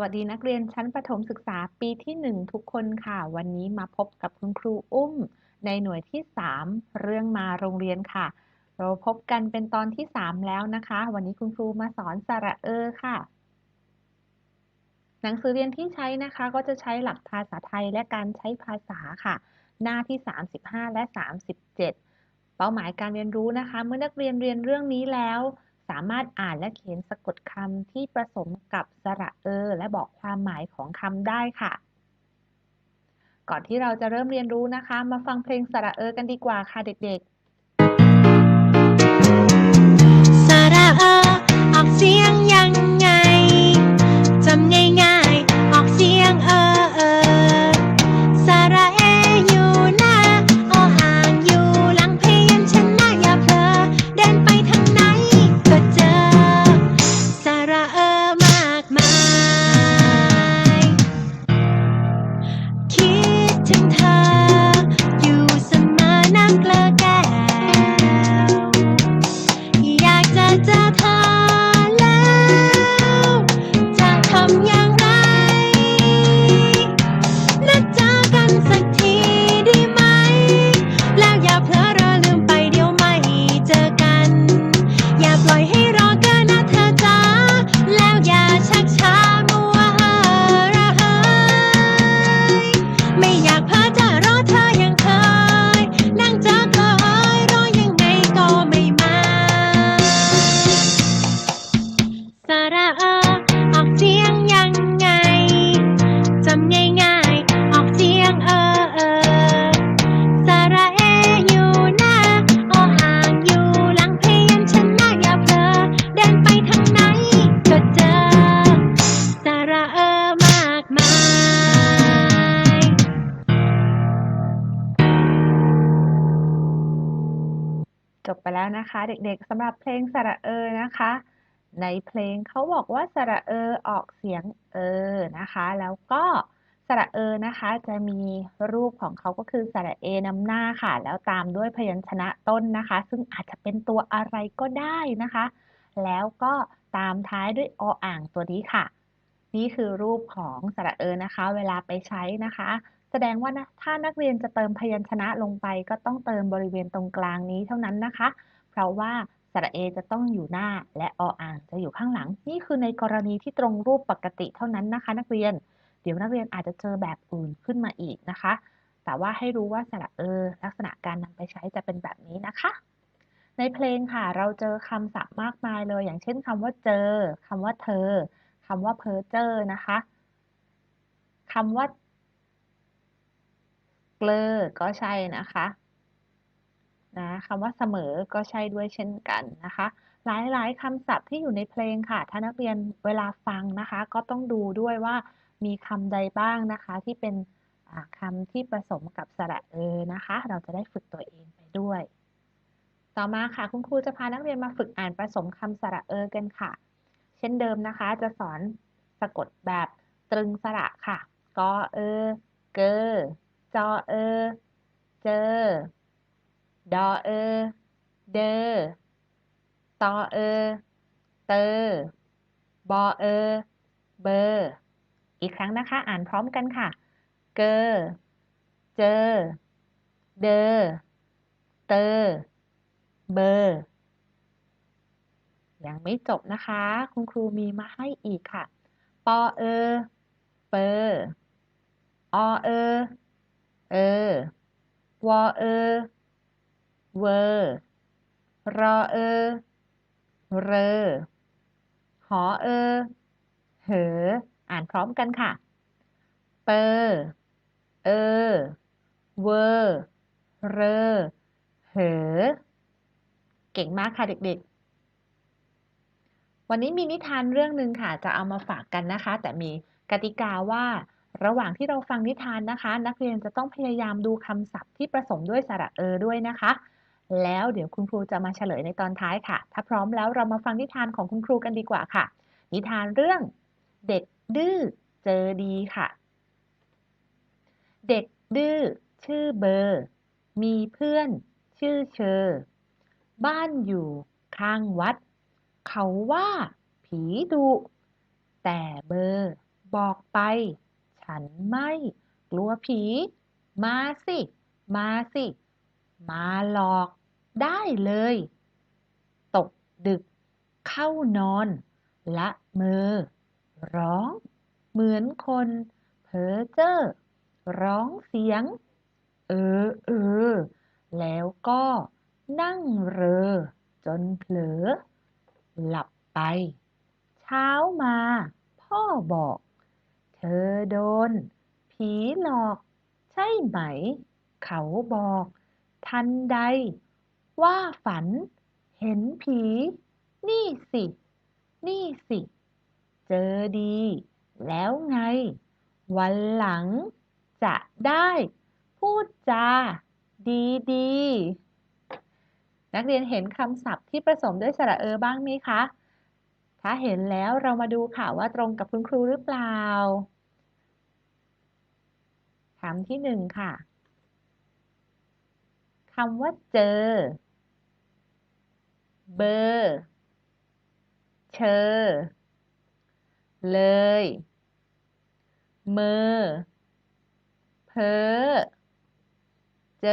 วัสดีนักเรียนชั้นประถมศึกษาปีที่ 1 ทุกคนค่ะ วันนี้มาพบกับคุณครูอุ้ม ในหน่วยที่ 3 เรื่องมาโรงเรียนค่ะ เราพบกันเป็นตอนที่ 3 แล้วนะคะ วันนี้คุณครูมาสอนสระเออค่ะ หนังสือเรียนที่ใช้นะคะก็จะใช้หลักภาษาไทยและการใช้ภาษาค่ะ หน้าที่ 35 และ 37 เป้าหมายการเรียนรู้นะคะ เมื่อนักเรียนเรียนเรื่องนี้แล้ว สามารถอ่านและเขียนสะกดคำที่ผสมกับสระเออ และบอกความหมายของคำได้ค่ะ ก่อนที่เราจะเริ่มเรียนรู้นะคะ มาฟังเพลงสระเออกันดีกว่าค่ะเด็กๆ แล้วนะคะ เด็กๆสำหรับเพลงสระเออนะคะ ในเพลงเขาบอกว่าสระเออออกเสียงเออนะคะ แล้วก็สระเออนะคะจะมีรูปของเขาก็คือสระเอนำหน้าค่ะ แล้วตามด้วยพยัญชนะต้นนะคะ ซึ่งอาจจะเป็นตัวอะไรก็ได้นะคะ แล้วก็ตามท้ายด้วยออ่างตัวนี้ค่ะ นี่คือรูปของสระเออนะคะ เวลาไปใช้นะคะ แสดงว่านะถ้านักเรียนจะเติมพยัญชนะลงไป ก็ต้องเติมบริเวณตรงกลางนี้เท่านั้นนะคะ เพราะว่าสระเอจะต้องอยู่หน้าและออ่างจะอยู่ข้างหลัง นี่คือในกรณีที่ตรงรูปปกติเท่านั้นนะคะ นักเรียน เดี๋ยวนักเรียนอาจจะเจอแบบอื่นขึ้นมาอีกนะคะ แต่ว่าให้รู้ว่าสระเออลักษณะการนำไปใช้จะเป็นแบบนี้นะคะ ในเพลงค่ะ เราเจอคำศัพท์มากมายเลย อย่างเช่นคำว่าเจอคำว่าเธอคำว่าเพอเจอนะคะคำว่า เกลอก็ใช่นะคะนะคำว่าเสมอก็ใช่ด้วยเช่นกันนะคะ หลายๆคำศัพท์ที่อยู่ในเพลงค่ะ ถ้านักเรียนเวลาฟังนะคะ ก็ต้องดูด้วยว่ามีคำใดบ้างนะคะ ที่เป็นคำที่ผสมกับสระเออนะคะ เราจะได้ฝึกตัวเองไปด้วย ต่อมาค่ะคุณครูจะพานักเรียนมาฝึกอ่านผสมคำสระเออกันค่ะ เช่นเดิมนะคะ จะสอนสะกดแบบตรึงสระค่ะ กอเออเกอ จอเอ เจอ ดอเอ เดอตอเอ เตอบอเอ เบอร์อีกครั้งนะคะ อ่านพร้อมกันค่ะ เกอ เจอ เดอ เตอ เบอร์ ยังไม่จบนะคะ คุณครูมีมาให้อีกค่ะ ปอเอ เปออเออ เออ วอเออ เวอร์รอเออ เรอ หอเออ เหอ อ่านพร้อมกันค่ะ เปอเออ เวอร์เรอ เหอ เก่งมากค่ะเด็กๆ วันนี้มีนิทานเรื่องหนึ่งค่ะ จะเอามาฝากกันนะคะ แต่มีกติกาว่า ระหว่างที่เราฟังนิทานนะคะ นักเรียนจะต้องพยายามดูคำศัพท์ที่ผสมด้วยสระเออด้วยนะคะ แล้วเดี๋ยวคุณครูจะมาเฉลยในตอนท้ายค่ะ ถ้าพร้อมแล้วเรามาฟังนิทานของคุณครูกันดีกว่าค่ะ นิทานเรื่อง เด็กดื้อเจอดีค่ะ เด็กดื้อชื่อเบอร์ มีเพื่อน ชื่อเชอ บ้านอยู่ข้างวัด เขาว่า ผีดุแต่เบอร์ บอกไป ฉันไม่กลัวผี มาสิ มาสิ มาหลอกได้เลย ตกดึก เข้านอน ละเมอ ร้อง เหมือนคนเพ้อเจ้อร้องเสียง เออเออ แล้วก็นั่งเรอ จนเผลอ หลับไป เช้ามา พ่อบอก เธอโดน ผีหลอก ใช่ไหม เขาบอก ทันใด ว่าฝัน เห็นผี นี่สิ นี่สิ เจอดี แล้วไง วันหลัง จะได้ พูดจา ดีดีๆนักเรียนเห็นคำศัพท์ที่ผสมด้วยสระเออบ้างไหมคะ ถ้าเห็นแล้วเรามาดูค่ะว่าตรงกับคุณครูหรือเปล่าคำที่หนึ่งค่ะคำว่าเจอ เบอร์ เชอ เลย เมอ เพอ เจอ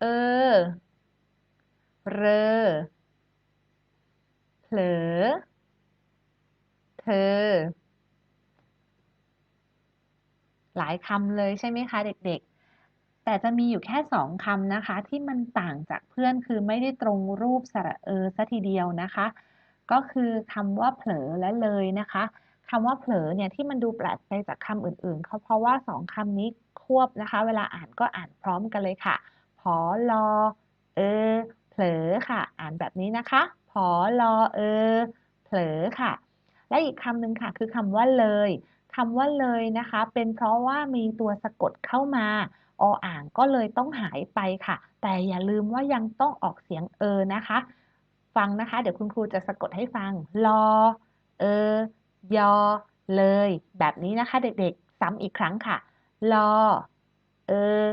เออ เรอ ผลอ เธอ หลายคำเลยใช่ไหมคะเด็กๆ แต่จะมีอยู่แค่สองคำนะคะ ที่มันต่างจากเพื่อนคือไม่ได้ตรงรูปสระเออซะทีเดียวนะคะ ก็คือคำว่าเผลอและเลยนะคะคำว่าเผลอเนี่ยที่มันดูแปลกไปจากคำอื่นๆเขาเพราะว่าสองคำนี้ควบนะคะ เวลาอ่านก็อ่านพร้อมกันเลยค่ะพอลอ เออ เผลอค่ะ อ่านแบบนี้นะคะ พอลอเออเผลอค่ะ และอีกคำหนึ่งค่ะ คือคำว่าเลยคำว่าเลยนะคะ เป็นเพราะว่ามีตัวสะกดเข้ามาออ่างก็เลยต้องหายไปค่ะ แต่อย่าลืมว่ายังต้องออกเสียงเออนะคะ ฟังนะคะ เดี๋ยวคุณครูจะสะกดให้ฟังลอเออยอเลย แบบนี้นะคะ เด็กๆ ซ้ำอีกครั้งค่ะลอเออ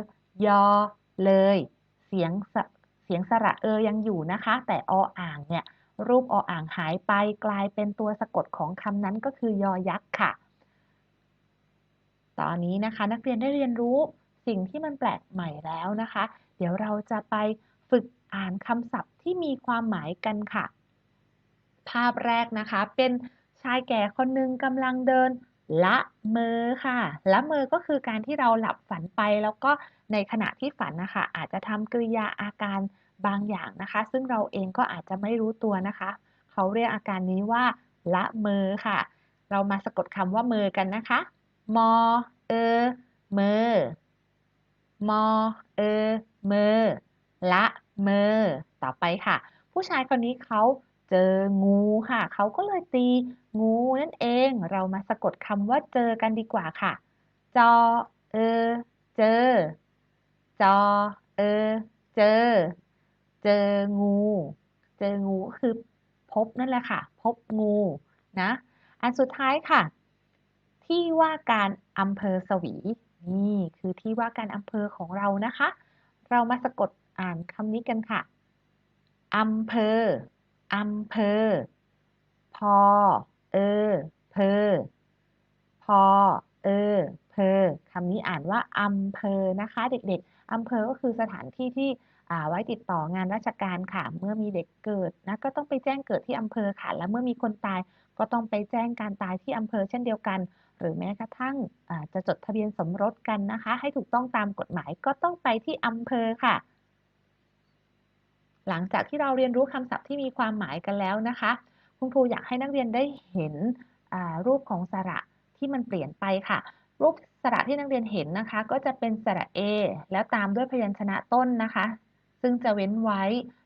ยอเลย เสียงสะ เสียงสระเออยังอยู่นะคะ แต่ออ่างเนี่ยรูปออ่างหายไปกลายเป็นตัวสะกดของคำนั้นก็คือยอยักษ์ค่ะ ตอนนี้นะคะนักเรียนได้เรียนรู้สิ่งที่มันแปลกใหม่แล้วนะคะ เดี๋ยวเราจะไปฝึกอ่านคำศัพท์ที่มีความหมายกันค่ะ ภาพแรกนะคะเป็นชายแก่คนหนึ่งกำลังเดินละเมอค่ะ ละเมอก็คือการที่เราหลับฝันไปแล้วก็ ในขณะที่ฝันนะคะ อาจจะทำกริยาอาการบางอย่างนะคะ ซึ่งเราเองก็อาจจะไม่รู้ตัวนะคะ เขาเรียกอาการนี้ว่า ละเมอค่ะ เรามาสะกดคำว่าเมอกันนะคะ มอ เออเมอ มอ เออเมอ ละเมอ ต่อไปค่ะ ผู้ชายคนนี้เขาเจองูค่ะ เขาก็เลยตีงูนั่นเอง เรามาสะกดคำว่าเจอกันดีกว่าค่ะ จอ เออ เจอ จอ เออ เจอ เจองู เจองูคือพบนั่นแหละค่ะ พบงูนะ อันสุดท้ายค่ะ ที่ว่าการอำเภอสวี นี่คือที่ว่าการอำเภอของเรานะคะ เรามาสะกดอ่านคำนี้กันค่ะอำเภออำเภอ พอ เออ เพอ พอเออเพอ คำนี้อ่านว่าอำเภอนะคะ เด็กๆอำเภอก็คือสถานที่ที่ไว้ติดต่องานราชการค่ะ เมื่อมีเด็กเกิดนะก็ต้องไปแจ้งเกิดที่อำเภอค่ะ และเมื่อมีคนตายก็ต้องไปแจ้งการตายที่อำเภอเช่นเดียวกัน หรือแม้กระทั่งจะจดทะเบียนสมรสกันนะคะ ให้ถูกต้องตามกฎหมายก็ต้องไปที่อำเภอค่ะ หลังจากที่เราเรียนรู้คำศัพท์ที่มีความหมายกันแล้วนะคะ คุณครูอยากให้นักเรียนได้เห็นรูปของสระที่มันเปลี่ยนไปค่ะ รูปสระที่นักเรียนเห็นนะคะ ก็จะเป็นสระเอแล้วตามด้วยพยัญชนะต้นนะคะ ซึ่งจะเว้นไว้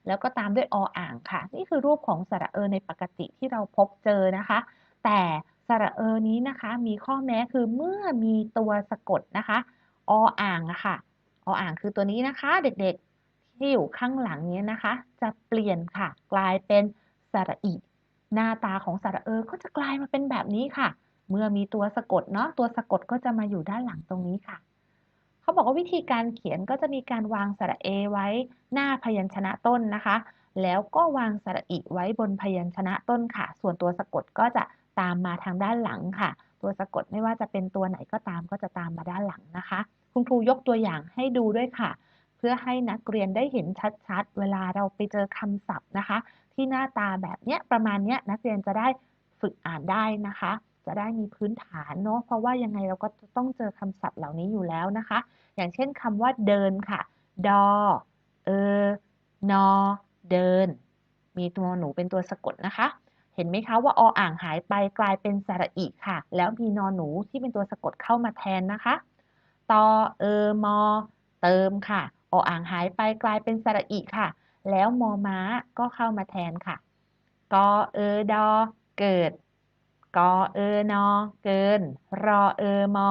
แล้วก็ตามด้วยออ่างค่ะ นี่คือรูปของสระเอในปกติที่เราพบเจอนะคะ แต่สระเอนี้นะคะมีข้อแม้คือเมื่อมีตัวสะกดนะคะออ่างอะค่ะออ่างคือตัวนี้นะคะ เด็กๆที่อยู่ข้างหลังนี้นะคะ จะเปลี่ยนค่ะ กลายเป็นสระอีหน้าตาของสระเอก็จะกลายมาเป็นแบบนี้ค่ะ เมื่อมีตัวสะกดเนาะตัวสะกดก็จะมาอยู่ด้านหลังตรงนี้ค่ะ เขาบอกว่าวิธีการเขียนก็จะมีการวางสระเอไว้หน้าพยัญชนะต้นนะคะ แล้วก็วางสระอิไว้บนพยัญชนะต้นค่ะ ส่วนตัวสะกดก็จะตามมาทางด้านหลังค่ะ ตัวสะกดไม่ว่าจะเป็นตัวไหนก็ตามก็จะตามมาด้านหลังนะคะ คุณครูยกตัวอย่างให้ดูด้วยค่ะ เพื่อให้นักเรียนได้เห็นชัดๆ เวลาเราไปเจอคำศัพท์นะคะ ที่หน้าตาแบบเนี้ยประมาณเนี้ยนักเรียนจะได้ฝึกอ่านได้นะคะ จะได้มีพื้นฐานเนาะเพราะว่ายังไงเราก็ต้องเจอคำศัพท์เหล่านี้อยู่แล้วนะคะ อย่างเช่นคำว่าเดินค่ะ ดอ เออ นอ เดิน มีตัวหนูเป็นตัวสะกดนะคะ เห็นไหมคะว่าออ่างหายไปกลายเป็นสระอิค่ะ แล้วมีนอหนูที่เป็นตัวสะกดเข้ามาแทนนะคะ ตอ เออ มอ เติมค่ะ ออ่างหายไปกลายเป็นสระอิค่ะ แล้วมอม้าก็เข้ามาแทนค่ะ กอ เออ ดอ เกิด กอเออนอเกิน รอเออมอ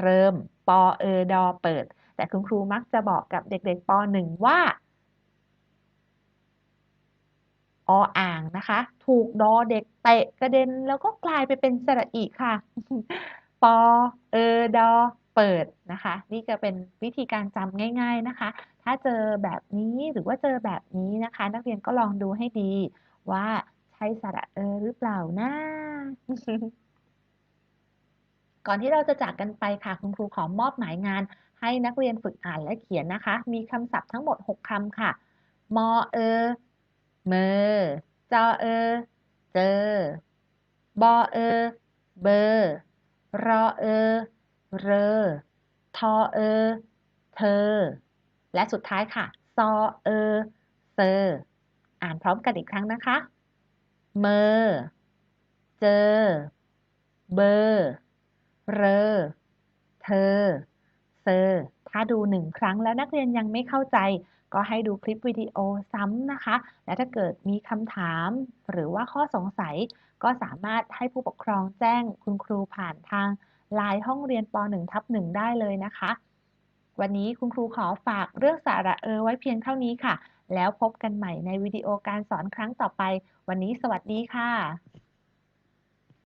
เริ่ม ปอเออดอเปิด แต่คุณครูมักจะบอกกับเด็กๆป .1 ว่า ออ่างนะคะ ถูกดอเด็กเตะกระเด็นแล้วก็กลายไปเป็นสระอิค่ะ ปอเออดอเปิดนะคะ นี่ก็เป็นวิธีการจำง่าย ๆนะคะ ถ้าเจอแบบนี้หรือว่าเจอแบบนี้นะคะ นักเรียนก็ลองดูให้ดีว่า ช่สระเออหรือเปล่านะก่อนที่เราจะจากกันไปค่ะ คุณครูขอมอบหมายงาน ให้นักเรียนฝึกอ่านและเขียนนะคะ มีคำศัพท์ทั้งหมด 6คำค่ะ มอเออเมอจอเออเจอบอเออเบอร์รอเออเรอทอเออเธอ และสุดท้ายค่ะซอเออเซออ่านพร้อมกันอีกครั้งนะคะ เมอ เจอ เบอร์เรอ เธอ เซอถ้าดูหนึ่งครั้งแล้วนักเรียนยังไม่เข้าใจ ก็ให้ดูคลิปวิดีโอซ้ำนะคะ และถ้าเกิดมีคำถามหรือว่าข้อสงสัย ก็สามารถให้ผู้ปกครองแจ้งคุณครูผ่านทางไลน์ห้องเรียนป .1 ทับ1ได้เลยนะคะ วันนี้คุณครูขอฝากเรื่องสาระเออไว้เพียงเท่านี้ค่ะ แล้วพบกันใหม่ในวิดีโอการสอนครั้งต่อไป วันนี้สวัสดีค่ะ